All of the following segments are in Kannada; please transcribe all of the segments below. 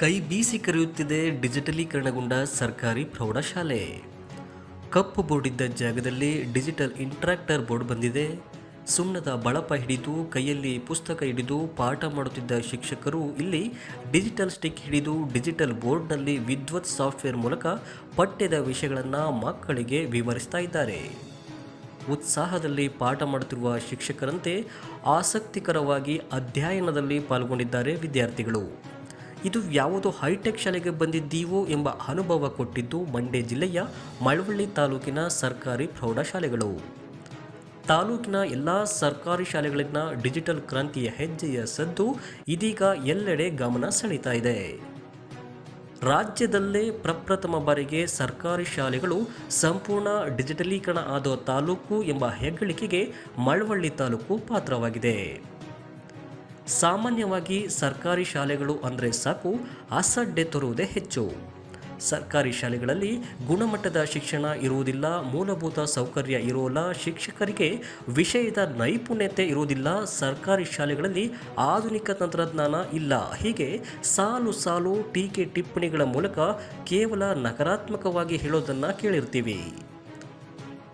ಕೈ ಬೀಸಿ ಕರೆಯುತ್ತಿದೆ ಡಿಜಿಟಲೀಕರಣಗೊಂಡ ಸರ್ಕಾರಿ ಪ್ರೌಢಶಾಲೆ. ಕಪ್ಪು ಬೋರ್ಡ್ ಇದ್ದ ಜಾಗದಲ್ಲಿ ಡಿಜಿಟಲ್ ಇಂಟ್ರಾಕ್ಟರ್ ಬೋರ್ಡ್ ಬಂದಿದೆ. ಸುಣ್ಣದ ಬಳಪ ಹಿಡಿದು, ಕೈಯಲ್ಲಿ ಪುಸ್ತಕ ಹಿಡಿದು, ಪಾಠ ಮಾಡುತ್ತಿದ್ದ ಶಿಕ್ಷಕರು ಇಲ್ಲಿ ಡಿಜಿಟಲ್ ಸ್ಟಿಕ್ ಹಿಡಿದು, ಡಿಜಿಟಲ್ ಬೋರ್ಡ್ನಲ್ಲಿ ವಿದ್ವತ್ ಸಾಫ್ಟ್ವೇರ್ ಮೂಲಕ ಪಠ್ಯದ ವಿಷಯಗಳನ್ನು ಮಕ್ಕಳಿಗೆ ವಿವರಿಸ್ತಾ ಇದ್ದಾರೆ. ಉತ್ಸಾಹದಲ್ಲಿ ಪಾಠ ಮಾಡುತ್ತಿರುವ ಶಿಕ್ಷಕರಂತೆ ಆಸಕ್ತಿಕರವಾಗಿ ಅಧ್ಯಯನದಲ್ಲಿ ಪಾಲ್ಗೊಂಡಿದ್ದಾರೆ ವಿದ್ಯಾರ್ಥಿಗಳು. ಇದು ಯಾವುದೋ ಹೈಟೆಕ್ ಶಾಲೆಗೆ ಬಂದಿದ್ದೀವೋ ಎಂಬ ಅನುಭವ ಕೊಟ್ಟಿದ್ದು ಮಂಡ್ಯ ಜಿಲ್ಲೆಯ ಮಳವಳ್ಳಿ ತಾಲೂಕಿನ ಸರ್ಕಾರಿ ಪ್ರೌಢಶಾಲೆಗಳು. ತಾಲೂಕಿನ ಎಲ್ಲ ಸರ್ಕಾರಿ ಶಾಲೆಗಳನ್ನ ಡಿಜಿಟಲ್ ಕ್ರಾಂತಿಯ ಹೆಜ್ಜೆಯ ಸದ್ದು ಇದೀಗ ಎಲ್ಲೆಡೆ ಗಮನ ಸೆಳೀತಾ ಇದೆ. ರಾಜ್ಯದಲ್ಲೇ ಪ್ರಪ್ರಥಮ ಬಾರಿಗೆ ಸರ್ಕಾರಿ ಶಾಲೆಗಳು ಸಂಪೂರ್ಣ ಡಿಜಿಟಲೀಕರಣ ಆದ ತಾಲೂಕು ಎಂಬ ಹೆಗ್ಗಳಿಕೆಗೆ ಮಳವಳ್ಳಿ ತಾಲೂಕು ಪಾತ್ರವಾಗಿದೆ. ಸಾಮಾನ್ಯವಾಗಿ ಸರ್ಕಾರಿ ಶಾಲೆಗಳು ಅಂದರೆ ಸಾಕು ಅಸಡ್ಡೆ ತರುವುದೇ ಹೆಚ್ಚು. ಸರ್ಕಾರಿ ಶಾಲೆಗಳಲ್ಲಿ ಗುಣಮಟ್ಟದ ಶಿಕ್ಷಣ ಇರುವುದಿಲ್ಲ, ಮೂಲಭೂತ ಸೌಕರ್ಯ ಇರೋಲ್ಲ, ಶಿಕ್ಷಕರಿಗೆ ವಿಷಯದ ನೈಪುಣ್ಯತೆ ಇರುವುದಿಲ್ಲ, ಸರ್ಕಾರಿ ಶಾಲೆಗಳಲ್ಲಿ ಆಧುನಿಕ ತಂತ್ರಜ್ಞಾನ ಇಲ್ಲ. ಹೀಗೆ ಸಾಲು ಸಾಲು ಟೀಕೆ ಟಿಪ್ಪಣಿಗಳ ಮೂಲಕ ಕೇವಲ ನಕಾರಾತ್ಮಕವಾಗಿ ಹೇಳೋದನ್ನು ಕೇಳಿರ್ತೀವಿ.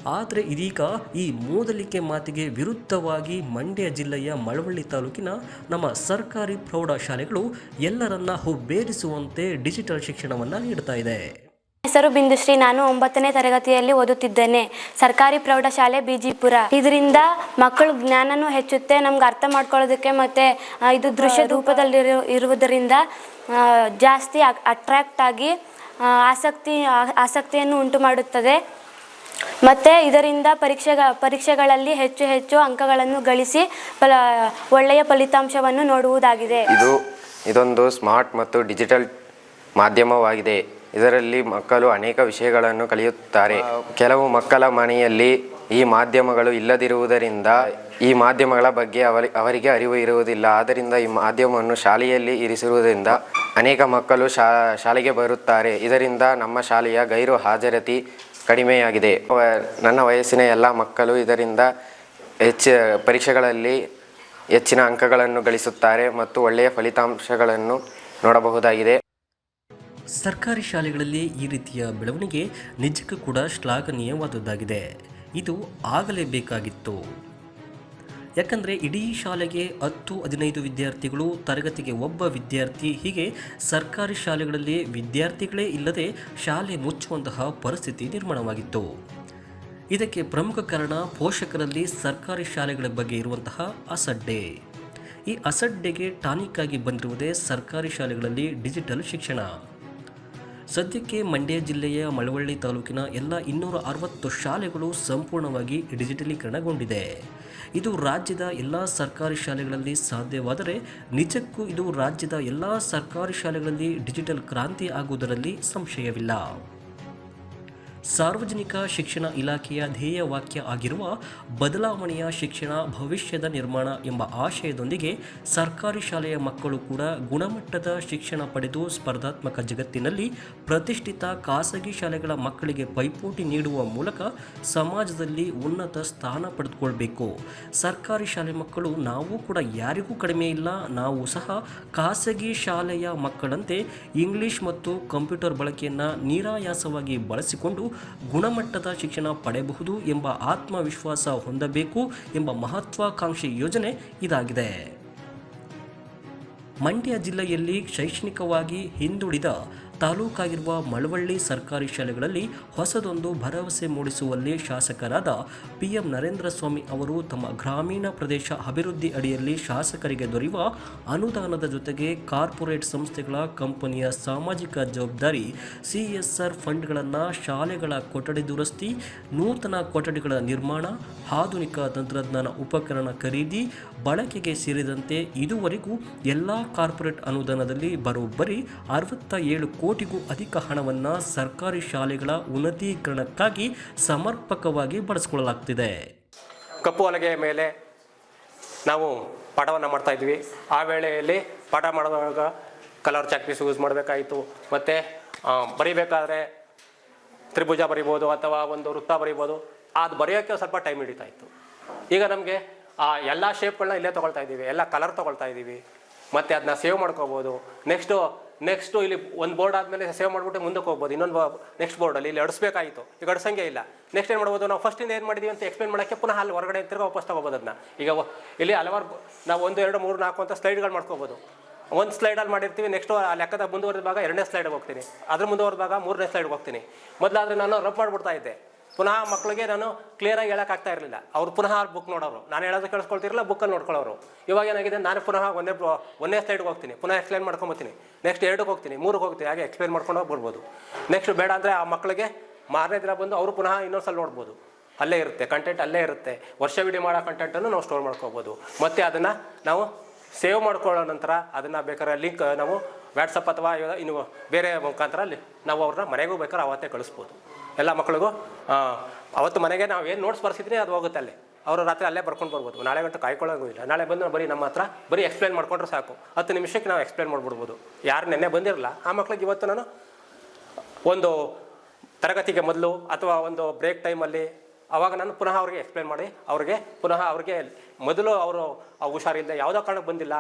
ಆದರೆ ಇದೀಗ ಈ ಮೂದಲಿಕೆ ಮಾತಿಗೆ ವಿರುದ್ಧವಾಗಿ ಮಂಡ್ಯ ಜಿಲ್ಲೆಯ ಮಳವಳ್ಳಿ ತಾಲೂಕಿನ ನಮ್ಮ ಸರ್ಕಾರಿ ಪ್ರೌಢಶಾಲೆಗಳು ಎಲ್ಲರನ್ನ ಹುಬ್ಬೇರಿಸುವಂತೆ ಡಿಜಿಟಲ್ ಶಿಕ್ಷಣವನ್ನು ನೀಡ್ತಾ ಇದೆ. ಹೆಸರು ಬಿಂದುಶ್ರೀ ನಾನು ಒಂಬತ್ತನೇ ತರಗತಿಯಲ್ಲಿ ಓದುತ್ತಿದ್ದೇನೆ. ಸರ್ಕಾರಿ ಪ್ರೌಢಶಾಲೆ ಬಿಜಿಪುರ. ಇದರಿಂದ ಮಕ್ಕಳು ಜ್ಞಾನನೂ ಹೆಚ್ಚುತ್ತೆ. ನಮ್ಗೆ ಅರ್ಥ ಮಾಡ್ಕೊಳ್ಳೋದಕ್ಕೆ ಮತ್ತು ಇದು ದೃಶ್ಯ ರೂಪದಲ್ಲಿ ಇರುವುದರಿಂದ ಜಾಸ್ತಿ ಅಟ್ರಾಕ್ಟ್ ಆಗಿ ಆಸಕ್ತಿ ಆಸಕ್ತಿಯನ್ನು ಉಂಟು ಮಾಡುತ್ತದೆ ಮತ್ತು ಇದರಿಂದ ಪರೀಕ್ಷೆಗ, ಪರೀಕ್ಷೆಗಳಲ್ಲಿ ಹೆಚ್ಚು ಹೆಚ್ಚು ಅಂಕಗಳನ್ನು ಗಳಿಸಿ ಫಲ, ಒಳ್ಳೆಯ ಫಲಿತಾಂಶವನ್ನು ನೋಡುವುದಾಗಿದೆ. ಇದು, ಇದೊಂದು ಸ್ಮಾರ್ಟ್ ಮತ್ತು ಡಿಜಿಟಲ್ ಮಾಧ್ಯಮವಾಗಿದೆ. ಇದರಲ್ಲಿ ಮಕ್ಕಳು ಅನೇಕ ವಿಷಯಗಳನ್ನು ಕಲಿಯುತ್ತಾರೆ. ಕೆಲವು ಮಕ್ಕಳ ಮನೆಯಲ್ಲಿ ಈ ಮಾಧ್ಯಮಗಳು ಇಲ್ಲದಿರುವುದರಿಂದ ಈ ಮಾಧ್ಯಮಗಳ ಬಗ್ಗೆ ಅವರಿ, ಅವರಿಗೆ ಅರಿವು ಇರುವುದಿಲ್ಲ. ಆದ್ದರಿಂದ ಈ ಮಾಧ್ಯಮವನ್ನು ಶಾಲೆಯಲ್ಲಿ ಇರಿಸಿರುವುದರಿಂದ ಅನೇಕ ಮಕ್ಕಳು ಶಾಲೆಗೆ ಬರುತ್ತಾರೆ. ಇದರಿಂದ ನಮ್ಮ ಶಾಲೆಯ ಗೈರು ಹಾಜರತಿ ಕಡಿಮೆಯಾಗಿದೆ. ನನ್ನ ವಯಸ್ಸಿನ ಎಲ್ಲ ಮಕ್ಕಳು ಇದರಿಂದ ಹೆಚ್ಚು ಪರೀಕ್ಷೆಗಳಲ್ಲಿ ಹೆಚ್ಚಿನ ಅಂಕಗಳನ್ನು ಗಳಿಸುತ್ತಾರೆ ಮತ್ತು ಒಳ್ಳೆಯ ಫಲಿತಾಂಶಗಳನ್ನು ನೋಡಬಹುದಾಗಿದೆ. ಸರ್ಕಾರಿ ಶಾಲೆಗಳಲ್ಲಿ ಈ ರೀತಿಯ ಬೆಳವಣಿಗೆ ನಿಜಕ್ಕೂ ಕೂಡ ಶ್ಲಾಘನೀಯವಾದದ್ದಾಗಿದೆ. ಇದು ಆಗಲೇಬೇಕಾಗಿತ್ತು. ಯಾಕಂದರೆ ಇಡೀ ಶಾಲೆಗೆ ಹತ್ತು, ಹದಿನೈದು ವಿದ್ಯಾರ್ಥಿಗಳು, ತರಗತಿಗೆ ಒಬ್ಬ ವಿದ್ಯಾರ್ಥಿ, ಹೀಗೆ ಸರ್ಕಾರಿ ಶಾಲೆಗಳಲ್ಲಿ ವಿದ್ಯಾರ್ಥಿಗಳೇ ಇಲ್ಲದೆ ಶಾಲೆ ಮುಚ್ಚುವಂತಹ ಪರಿಸ್ಥಿತಿ ನಿರ್ಮಾಣವಾಗಿತ್ತು. ಇದಕ್ಕೆ ಪ್ರಮುಖ ಕಾರಣ ಪೋಷಕರಲ್ಲಿ ಸರ್ಕಾರಿ ಶಾಲೆಗಳ ಬಗ್ಗೆ ಇರುವಂತಹ ಅಸಡ್ಡೆ. ಈ ಅಸಡ್ಡೆಗೆ ಟಾನಿಕ್ ಆಗಿ ಬಂದಿರುವುದೇ ಸರ್ಕಾರಿ ಶಾಲೆಗಳಲ್ಲಿ ಡಿಜಿಟಲ್ ಶಿಕ್ಷಣ. ಸದ್ಯಕ್ಕೆ ಮಂಡ್ಯ ಜಿಲ್ಲೆಯ ಮಳವಳ್ಳಿ ತಾಲೂಕಿನ ಎಲ್ಲ ಇನ್ನೂರ ಅರವತ್ತು ಶಾಲೆಗಳು ಸಂಪೂರ್ಣವಾಗಿ ಡಿಜಿಟಲೀಕರಣಗೊಂಡಿದೆ. ಇದು ರಾಜ್ಯದ ಎಲ್ಲ ಸರ್ಕಾರಿ ಶಾಲೆಗಳಲ್ಲಿ ಸಾಧ್ಯವಾದರೆ ನಿಜಕ್ಕೂ ಇದು ರಾಜ್ಯದ ಎಲ್ಲ ಸರ್ಕಾರಿ ಶಾಲೆಗಳಲ್ಲಿ ಡಿಜಿಟಲ್ ಕ್ರಾಂತಿ ಆಗುವುದರಲ್ಲಿ ಸಂಶಯವಿಲ್ಲ. ಸಾರ್ವಜನಿಕ ಶಿಕ್ಷಣ ಇಲಾಖೆಯ ಧ್ಯೇಯ ವಾಕ್ಯ ಆಗಿರುವ ಬದಲಾವಣೆಯ ಶಿಕ್ಷಣ ಭವಿಷ್ಯದ ನಿರ್ಮಾಣ ಎಂಬ ಆಶಯದೊಂದಿಗೆ ಸರ್ಕಾರಿ ಶಾಲೆಯ ಮಕ್ಕಳು ಕೂಡ ಗುಣಮಟ್ಟದ ಶಿಕ್ಷಣ ಪಡೆದು ಸ್ಪರ್ಧಾತ್ಮಕ ಜಗತ್ತಿನಲ್ಲಿ ಪ್ರತಿಷ್ಠಿತ ಖಾಸಗಿ ಶಾಲೆಗಳ ಮಕ್ಕಳಿಗೆ ಪೈಪೋಟಿ ನೀಡುವ ಮೂಲಕ ಸಮಾಜದಲ್ಲಿ ಉನ್ನತ ಸ್ಥಾನ ಪಡೆದುಕೊಳ್ಬೇಕು. ಸರ್ಕಾರಿ ಶಾಲೆ ಮಕ್ಕಳು ನಾವು ಕೂಡ ಯಾರಿಗೂ ಕಡಿಮೆ ಇಲ್ಲ, ನಾವು ಸಹ ಖಾಸಗಿ ಶಾಲೆಯ ಮಕ್ಕಳಂತೆ ಇಂಗ್ಲಿಷ್ ಮತ್ತು ಕಂಪ್ಯೂಟರ್ ಬಳಕೆಯನ್ನು ನಿರಾಯಾಸವಾಗಿ ಬಳಸಿಕೊಂಡು ಗುಣಮಟ್ಟದ ಶಿಕ್ಷಣ ಪಡೆಯಬಹುದು ಎಂಬ ಆತ್ಮವಿಶ್ವಾಸ ಹೊಂದಬೇಕು ಎಂಬ ಮಹತ್ವಾಕಾಂಕ್ಷಿ ಯೋಜನೆ ಇದಾಗಿದೆ. ಮಂಡ್ಯ ಜಿಲ್ಲೆಯಲ್ಲಿ ಶೈಕ್ಷಣಿಕವಾಗಿ ಹಿಂದುಳಿದ ತಾಲೂಕಾಗಿರುವ ಮಳವಳ್ಳಿ ಸರ್ಕಾರಿ ಶಾಲೆಗಳಲ್ಲಿ ಹೊಸದೊಂದು ಭರವಸೆ ಮೂಡಿಸುವಲ್ಲಿ ಶಾಸಕರಾದ ಪಿಎಂ ನರೇಂದ್ರ ಸ್ವಾಮಿ ಅವರು ತಮ್ಮ ಗ್ರಾಮೀಣ ಪ್ರದೇಶ ಅಭಿವೃದ್ಧಿ ಅಡಿಯಲ್ಲಿ ಶಾಸಕರಿಗೆ ದೊರೆಯುವ ಅನುದಾನದ ಜೊತೆಗೆ ಕಾರ್ಪೊರೇಟ್ ಸಂಸ್ಥೆಗಳ ಕಂಪನಿಯ ಸಾಮಾಜಿಕ ಜವಾಬ್ದಾರಿ, ಸಿಎಸ್ಆರ್ ಫಂಡ್ಗಳನ್ನು ಶಾಲೆಗಳ ಕೊಠಡಿ ದುರಸ್ತಿ, ನೂತನ ಕೊಠಡಿಗಳ ನಿರ್ಮಾಣ, ಆಧುನಿಕ ತಂತ್ರಜ್ಞಾನ ಉಪಕರಣ ಖರೀದಿ, ಬಳಕೆಗೆ ಸೇರಿದಂತೆ ಇದುವರೆಗೂ ಎಲ್ಲ ಕಾರ್ಪೊರೇಟ್ ಅನುದಾನದಲ್ಲಿ ಬರೋಬ್ಬರಿ ಅರವತ್ತ ಏಳು ಕೋಟಿಗೂ ಅಧಿಕ ಹಣವನ್ನು ಸರ್ಕಾರಿ ಶಾಲೆಗಳ ಉನ್ನತೀಕರಣಕ್ಕಾಗಿ ಸಮರ್ಪಕವಾಗಿ ಬಳಸಿಕೊಳ್ಳಲಾಗ್ತಿದೆ. ಕಪ್ಪು ಹಲಗೆಯ ಮೇಲೆ ನಾವು ಪಾಠವನ್ನು ಮಾಡ್ತಾ ಇದ್ವಿ. ಆ ವೇಳೆಯಲ್ಲಿ ಪಾಠ ಮಾಡುವಾಗ ಕಲರ್ ಚಾಕ್ ಪೀಸ್ ಯೂಸ್ ಮಾಡಬೇಕಾಯಿತು. ಮತ್ತು ಬರಿಬೇಕಾದ್ರೆ ತ್ರಿಭುಜ ಬರಿಬೋದು ಅಥವಾ ಒಂದು ವೃತ್ತ ಬರಿಬೋದು. ಅದು ಬರೆಯೋಕ್ಕೆ ಸ್ವಲ್ಪ ಟೈಮ್ ಹಿಡಿತಾ ಇತ್ತು ಈಗ ನಮಗೆ ಆ ಎಲ್ಲ ಶೇಪ್ಗಳನ್ನ ಇಲ್ಲೇ ತೊಗೊಳ್ತಾ ಇದ್ದೀವಿ. ಎಲ್ಲ ಕಲರ್ ತೊಗೊಳ್ತಾ ಇದ್ದೀವಿ. ಮತ್ತು ಅದನ್ನ ಸೇವ್ ಮಾಡ್ಕೋಬೋದು. ನೆಕ್ಸ್ಟು ನೆಕ್ಸ್ಟು ಇಲ್ಲಿ ಒಂದು ಬೋರ್ಡ್ ಆದಮೇಲೆ ಸೇವ್ ಮಾಡಿಬಿಟ್ಟು ಮುಂದಕ್ಕೆ ಹೋಗ್ಬೋದು. ಇನ್ನೊಂದು ನೆಕ್ಸ್ಟ್ ಬೋರ್ಡಲ್ಲಿ ಇಲ್ಲಿ ಅಡಿಸ್ಬೇಕಾಯಿತು. ಈಗ ಅಡ್ಸಂಗೆ ಇಲ್ಲ. ನೆಕ್ಸ್ಟ್ ಏನು ಮಾಡ್ಬೋದು? ನಾವು ಫಸ್ಟಿಂದ ಏನು ಮಾಡಿದ್ವಿ ಅಂತ ಎಕ್ಸ್ಪ್ಲೇನ್ ಮಾಡೋಕ್ಕೆ ಪುನಃ ಅಲ್ಲಿ ಹೊರಗಡೆ ತಿರ್ಗಿ ವಾಪಸ್ ತಗೋಬೋದು ಅದನ್ನ ಈಗ ಇಲ್ಲಿ ಹಲವಾರು ನಾವು ಒಂದು, ಎರಡು, ಮೂರು, ನಾಲ್ಕು ಅಂತ ಸ್ಲೈಡ್ಗಳು ಮಾಡ್ಕೋಬೋದು. ಒಂದು ಸ್ಲೈಡಲ್ಲಿ ಮಾಡಿರ್ತೀವಿ ನೆಕ್ಸ್ಟ್ ಆ ಲೆಕ್ಕದ ಮುಂದುವರೆದ ಭಾಗ ಎರಡನೇ ಸ್ಲೈಡ್ಗೆ ಹೋಗ್ತೀನಿ. ಅದ್ರ ಮುಂದುವರೆದ ಭಾಗ ಮೂರನೇ ಸ್ಲೈಡ್ಗೆ ಹೋಗ್ತೀನಿ. ಮೊದಲಾದ್ರೆ ನಾನು ರಬ್ ಮಾಡಿಬಿಡ್ತಾ ಇದ್ದೆ. ಪುನಃ ಮಕ್ಕಳಿಗೆ ನಾನು ಕ್ಲಿಯರಾಗಿ ಹೇಳೋಕ್ಕಾಗ್ತಾ ಇರಲಿಲ್ಲ. ಅವ್ರು ಪುನಃ ಬುಕ್ ನೋಡೋರು. ನಾನು ಹೇಳೋದು ಕೇಳಿಸ್ಕೊಳ್ತಿರಲಿಲ್ಲ ಬುಕ್ಕಲ್ಲಿ ನೋಡ್ಕೊಳ್ಳೋರು. ಇವಾಗ ಏನಾಗಿದೆ, ನಾನು ಪುನಃ ಒಂದೇ ಒಂದೇ ಸ್ಲೈಡ್ಗೆ ಹೋಗ್ತೀನಿ. ಪುನಃ ಎಕ್ಸ್ಪ್ಲೇನ್ ಮಾಡ್ಕೊಂಬತ್ತೀನಿ ನೆಕ್ಸ್ಟ್ ಎರಡಕ್ಕೆ ಹೋಗ್ತೀನಿ, ಮೂರಕ್ಕೆ ಹೋಗ್ತೀನಿ, ಹಾಗೆ ಎಕ್ಸ್ಪ್ಲೇನ್ ಮಾಡ್ಕೊಂಡು ಹೋಗ್ಬಿಡ್ಬೋದು ನೆಕ್ಸ್ಟ್ ಬೇಡ ಅಂದರೆ ಆ ಮಕ್ಕಳಿಗೆ ಮಾರನೇ ದಿನ ಬಂದು ಅವರು ಪುನಃ ಇನ್ನೊಂದ್ಸಲ ನೋಡ್ಬೋದು. ಅಲ್ಲೇ ಇರುತ್ತೆ ಕಂಟೆಂಟ್ ಅಲ್ಲೇ ಇರುತ್ತೆ. ವರ್ಷ ವಿಡಿಯೋ ಮಾಡೋ ಕಂಟೆಂಟನ್ನು ನಾವು ಸ್ಟೋರ್ ಮಾಡ್ಕೋಬೋದು ಮತ್ತು ಅದನ್ನು ನಾವು ಸೇವ್ ಮಾಡ್ಕೊಳ್ಳೋ ನಂತರ ಅದನ್ನು ಬೇಕಾದ್ರೆ ಲಿಂಕ್ ನಾವು ವ್ಯಾಟ್ಸಪ್ ಅಥವಾ ಇನ್ನು ಬೇರೆ ಮುಖಾಂತರ ಅಲ್ಲಿ ನಾವು ಅವ್ರನ್ನ ಮನೆಗೂ ಬೇಕಾದ್ರೆ ಅವತ್ತೇ ಕಳಿಸ್ಬೋದು. ಎಲ್ಲ ಮಕ್ಕಳಿಗೂ ಅವತ್ತು ಮನೆಗೆ ನಾವು ಏನು ನೋಟ್ಸ್ ಬರ್ಸಿದ್ರೆ ಅದು ಹೋಗುತ್ತೆ ಅಲ್ಲಿ. ಅವರು ರಾತ್ರಿ ಅಲ್ಲೇ ಬರ್ಕೊಂಡು ಬರ್ಬೋದು. ನಾಳೆ ಗಂಟೆ ಕಾಯ್ಕೊಳ್ಳೋಂಗೂ ಇಲ್ಲ. ನಾಳೆ ಬಂದು ಬರೀ ನಮ್ಮ ಹತ್ರ ಬರೀ ಎಕ್ಸ್ಪ್ಲೈನ್ ಮಾಡ್ಕೊಂಡ್ರೆ ಸಾಕು. ಹತ್ತು ನಿಮಿಷಕ್ಕೆ ನಾವು ಎಕ್ಸ್ಪ್ಲೈನ್ ಮಾಡ್ಬಿಡ್ಬೋದು. ಯಾರು ನೆನ್ನೆ ಬಂದಿರಲ್ಲ ಆ ಮಕ್ಳಿಗೆ ಇವತ್ತು ನಾನು ಒಂದು ತರಗತಿಗೆ ಮೊದಲು ಅಥವಾ ಒಂದು ಬ್ರೇಕ್ ಟೈಮಲ್ಲಿ ಅವಾಗ ನಾನು ಪುನಃ ಅವ್ರಿಗೆ ಎಕ್ಸ್ಪ್ಲೇನ್ ಮಾಡಿ, ಅವ್ರಿಗೆ ಪುನಃ ಅವ್ರಿಗೆ ಮೊದಲು ಅವರು ಹುಷಾರಿಲ್ಲದೆ ಯಾವುದೋ ಕಾರಣಕ್ಕೆ ಬಂದಿಲ್ಲ,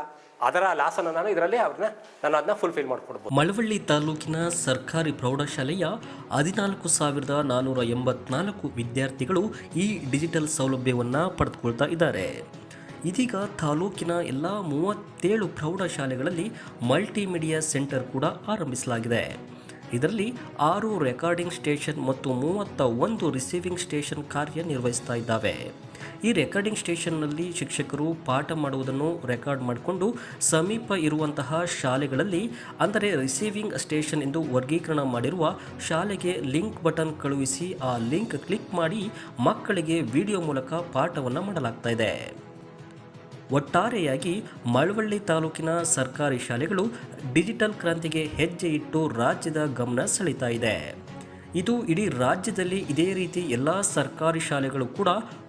ಅದರ ಲಾಸನ್ನು ನಾನು ಇದರಲ್ಲಿ ಅವ್ರನ್ನ ನಾನು ಅದನ್ನ ಫುಲ್ಫಿಲ್ ಮಾಡಿಕೊಡ್ಬೋದು. ಮಳವಳ್ಳಿ ತಾಲೂಕಿನ ಸರ್ಕಾರಿ ಪ್ರೌಢಶಾಲೆಯ ಹದಿನಾಲ್ಕು ಸಾವಿರದ ನಾನ್ನೂರ ಎಂಬತ್ನಾಲ್ಕು ವಿದ್ಯಾರ್ಥಿಗಳು ಈ ಡಿಜಿಟಲ್ ಸೌಲಭ್ಯವನ್ನು ಪಡೆದುಕೊಳ್ತಾ ಇದ್ದಾರೆ. ಇದೀಗ ತಾಲೂಕಿನ ಎಲ್ಲ ಮೂವತ್ತೇಳು ಪ್ರೌಢಶಾಲೆಗಳಲ್ಲಿ ಮಲ್ಟಿಮೀಡಿಯಾ ಸೆಂಟರ್ ಕೂಡ ಆರಂಭಿಸಲಾಗಿದೆ. ಇದರಲ್ಲಿ ಆರು ರೆಕಾರ್ಡಿಂಗ್ ಸ್ಟೇಷನ್ ಮತ್ತು ಮೂವತ್ತ ಒಂದು ರಿಸೀವಿಂಗ್ ಸ್ಟೇಷನ್ ಕಾರ್ಯನಿರ್ವಹಿಸ್ತಾ ಇದ್ದಾವೆ. ಈ ರೆಕಾರ್ಡಿಂಗ್ ಸ್ಟೇಷನ್ನಲ್ಲಿ ಶಿಕ್ಷಕರು ಪಾಠ ಮಾಡುವುದನ್ನು ರೆಕಾರ್ಡ್ ಮಾಡಿಕೊಂಡು ಸಮೀಪ ಇರುವಂತಹ ಶಾಲೆಗಳಲ್ಲಿ, ಅಂದರೆ ರಿಸೀವಿಂಗ್ ಸ್ಟೇಷನ್ ಎಂದು ವರ್ಗೀಕರಣ ಮಾಡಿರುವ ಶಾಲೆಗೆ ಲಿಂಕ್ ಬಟನ್ ಕಳುಹಿಸಿ ಆ ಲಿಂಕ್ ಕ್ಲಿಕ್ ಮಾಡಿ ಮಕ್ಕಳಿಗೆ ವಿಡಿಯೋ ಮೂಲಕ ಪಾಠವನ್ನು ಮಾಡಲಾಗ್ತಾ ಇದೆ. ಒಟ್ಟಾರೆಯಾಗಿ ಮಳವಳ್ಳಿ ತಾಲೂಕಿನ ಸರ್ಕಾರಿ ಶಾಲೆಗಳು ಡಿಜಿಟಲ್ ಕ್ರಾಂತಿಗೆ ಹೆಜ್ಜೆ ಇಟ್ಟು ರಾಜ್ಯದ ಗಮನ ಸೆಳೀತಾ ಇದೆ. ಇದು ಇಡೀ ರಾಜ್ಯದಲ್ಲಿ ಇದೇ ರೀತಿ ಎಲ್ಲ ಸರ್ಕಾರಿ ಶಾಲೆಗಳು ಕೂಡ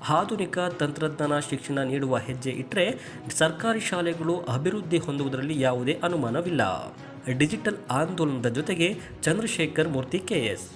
ಆಧುನಿಕ ತಂತ್ರಜ್ಞಾನ ಶಿಕ್ಷಣ ನೀಡುವ ಹೆಜ್ಜೆ ಇಟ್ಟರೆ ಸರ್ಕಾರಿ ಶಾಲೆಗಳು ಅಭಿವೃದ್ಧಿ ಹೊಂದುವುದರಲ್ಲಿ ಯಾವುದೇ ಅನುಮಾನವಿಲ್ಲ. ಡಿಜಿಟಲ್ ಆಂದೋಲನದ ಜೊತೆಗೆ ಚಂದ್ರಶೇಖರ್ ಮೂರ್ತಿ ಕೆಎಸ್